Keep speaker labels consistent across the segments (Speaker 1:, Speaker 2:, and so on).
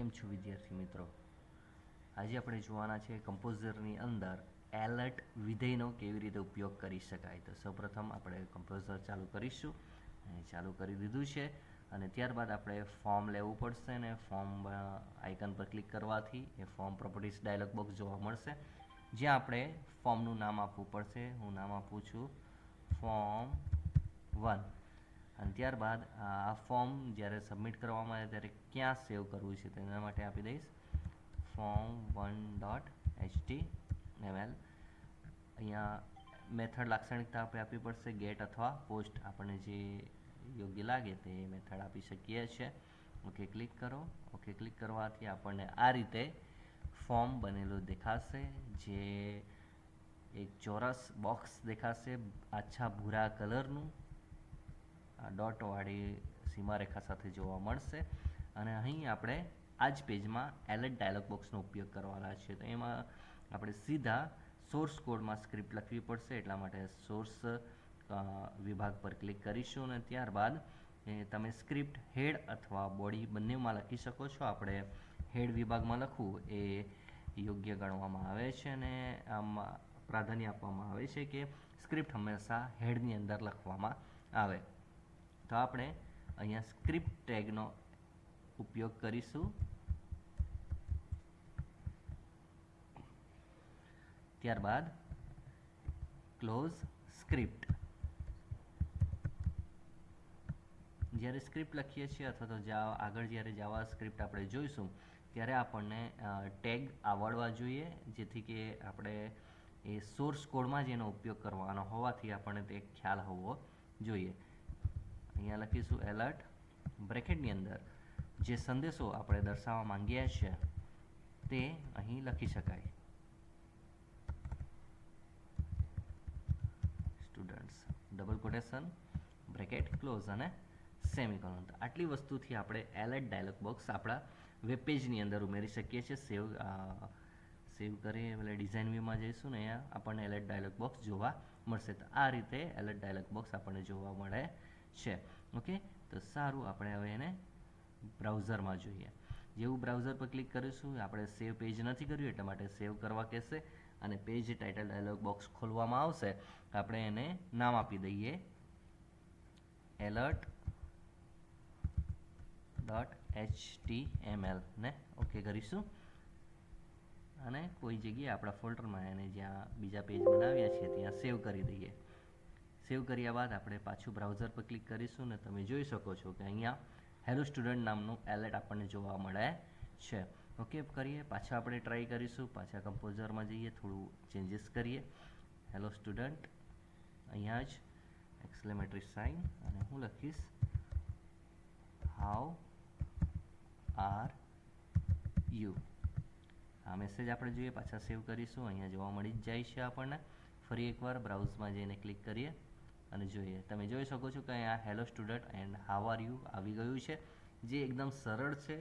Speaker 1: કેમ છો વિદ્યાર્થી મિત્રો? આજે આપણે જોવાના છે કમ્પોઝરની અંદર એલર્ટ વિધેયનો કેવી રીતે ઉપયોગ કરી શકાય. તો સૌપ્રથમ આપણે કમ્પોઝર ચાલુ કરીશું અને ચાલુ કરી દીધું છે અને ત્યારબાદ આપણે ફોર્મ લેવું પડશે ને ફોર્મ આઇકન પર ક્લિક કરવાથી એ ફોર્મ પ્રોપર્ટીઝ ડાયલોગ બોક્સ જોવા મળશે. જ્યાં આપણે ફોર્મનું નામ આપવું પડશે. હું નામ આપું છું ફોર્મ વન. અને ત્યારબાદ આ ફોર્મ જ્યારે સબમિટ કરવામાં આવે ત્યારે ક્યાં સેવ કરવું છે તેના માટે આપી દઈશ. Form one dot HT ML અહીંયા મેથડ લાક્ષણિકતા આપણે આપવી પડશે. ગેટ અથવા પોસ્ટ આપણને જે યોગ્ય લાગે તે મેથડ આપી શકીએ છીએ. ઓકે ક્લિક કરો. ઓકે ક્લિક કરવાથી આપણને આ રીતે ફોર્મ બનેલું દેખાશે, જે એક ચોરસ બોક્સ દેખાશે, આછા ભૂરા કલરનું. ડોટવાળી સીમારેખા સાથે જોવા મળશે. અને અહીં આપણે આ જ પેજમાં એલર્ટ ડાયલોગ બોક્સનો ઉપયોગ કરવાના છે. તો એમાં આપણે સીધા સોર્સ કોડમાં સ્ક્રિપ્ટ લખવી પડશે, એટલા માટે સોર્સ વિભાગ પર ક્લિક કરીશું અને ત્યારબાદ તમે સ્ક્રિપ્ટ હેડ અથવા બોડી બંનેમાં લખી શકો છો. આપણે હેડ વિભાગમાં લખવું એ યોગ્ય ગણવામાં આવે છે અને આમાં પ્રાધાન્ય આપવામાં આવે છે કે સ્ક્રિપ્ટ હંમેશા હેડની અંદર લખવામાં આવે. તો આપણે અહીંયા સ્ક્રિપ્ટ ટેગનો ઉપયોગ કરીશું. ત્યારબાદ ક્લોઝ સ્ક્રિપ્ટ જ્યારે સ્ક્રિપ્ટ લખીએ છીએ અથવા તો આગળ જ્યારે જાવા સ્ક્રિપ્ટ આપણે જોઈશું, ત્યારે આપણને ટેગ આવડવા જોઈએ, જેથી કે આપણે એ સોર્સ કોડમાં જ એનો ઉપયોગ કરવાનો હોવાથી આપણને તે ખ્યાલ હોવો જોઈએ. અહીંયા લખીશું એલર્ટ બ્રેકેટની અંદર. જે સંદેશો આપણે દર્શાવવા માંગીએ છીએ, તે અહીં લખી શકાય. Students double quotation bracket close અને સેમિકોલન તો આટલી વસ્તુથી આપણે એલર્ટ ડાયલોગ બોક્સ આપણા વેબ પેજની અંદર ઉમેરી શકીએ છીએ. સેવ સેવ કરી એટલે ડિઝાઇન વ્યૂમાં જઈશું ને અહીંયા આપણને એલર્ટ ડાયલોગ બોક્સ જોવા મળશે. તો આ રીતે એલર્ટ ડાયલોગ બોક્સ આપણને જોવા મળે છે. ઓકે તો સારું, આપણે હવે એને બ્રાઉઝરમાં જોઈએ. જેવું બ્રાઉઝર પર ક્લિક કરીશું, આપણે સેવ પેજ નથી કર્યું, એટલા માટે સેવ કરવા કહેશે અને પેજ ટાઇટલ ડાયલોગ બોક્સ ખોલવામાં આવશે. આપણે એને નામ આપી દઈએ. Alert dot H T M L ને ઓકે કરીશું. અને કોઈ જગ્યાએ આપણા ફોલ્ડરમાં એને જ્યાં બીજા પેજ બનાવ્યા છે, ત્યાં સેવ કરી દઈએ. સેવ કર્યા બાદ આપણે પાછું બ્રાઉઝર પર ક્લિક કરીશું ને તમે જોઈ શકો છો કે અહીંયા હેલો સ્ટુડન્ટ નામનું એલર્ટ આપણને જોવા મળે છે. ઓકે કરીએ. પાછા આપણે ટ્રાય કરીશું. પાછા કમ્પોઝરમાં જઈએ, થોડું ચેન્જીસ કરીએ. Hello student. અહીંયા જ એક્સલેમેટરી સાઇન અને હું લખીશ હાઉ આર યુ. આ મેસેજ આપણે જોઈએ. પાછા સેવ કરીશું. અહીંયા જોવા મળી જ જાય છે આપણને. ફરી એકવાર બ્રાઉઝમાં જઈને ક્લિક કરીએ. અને જોઈએ, તમે જોઈ શકો છો કે અહીંયા hello student and how are you આવી ગયું છે, જે એકદમ સરળ છે.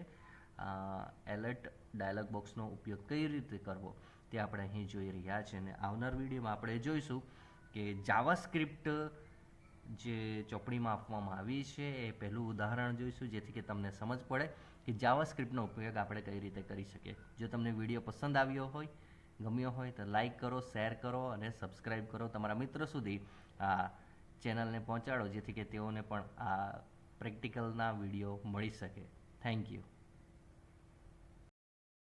Speaker 1: એલર્ટ ડાયલોગ બોક્સનો ઉપયોગ કઈ રીતે કરવો તે આપણે અહીં જોઈ રહ્યા છીએ અને આવનાર વિડીયોમાં આપણે જોઈશું કે જાવા સ્ક્રિપ્ટ જે ચોપડીમાં આપવામાં આવી છે એ પહેલું ઉદાહરણ જોઈશું, જેથી કે તમને સમજ પડે કે જાવા સ્ક્રિપ્ટનો ઉપયોગ આપણે કઈ રીતે કરી શકીએ. જો તમને વીડિયો પસંદ આવ્યો હોય, ગમ્યો હોય તો લાઈક કરો શેર કરો અને સબસ્ક્રાઈબ કરો તમારા મિત્ર સુધી આ ચેનલને પહોંચાડો જેથી કે તેઓને પણ આ પ્રેક્ટિકલના વીડિયો મળી શકે. Thank you